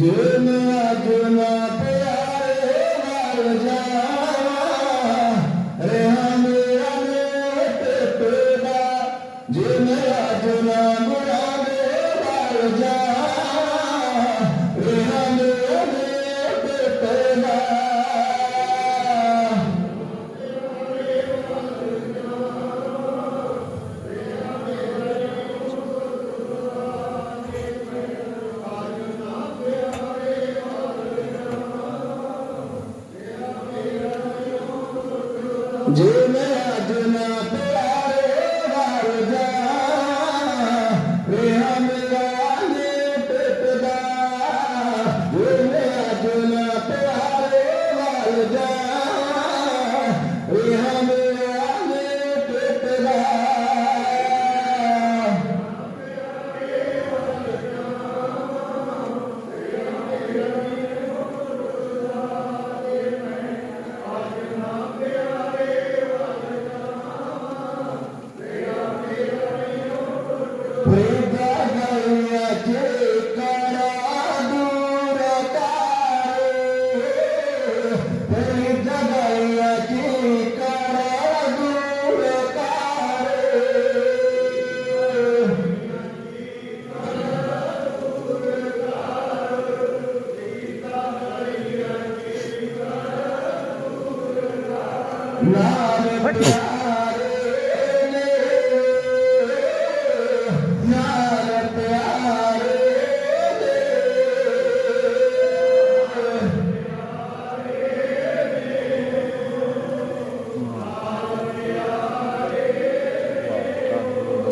জনা জনা Amen. प्रेम गाय या ज करा दूर तारो प्रेम गाय या ज करा दूर तारो हरी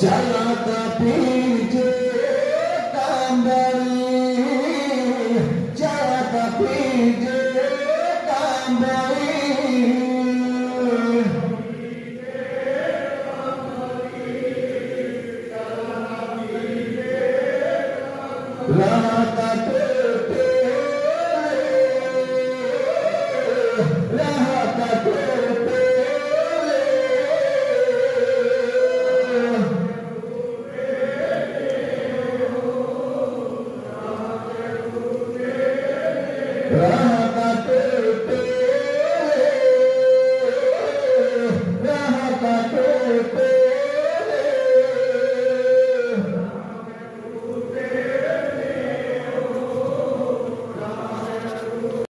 चल त पीज त चल त Abraham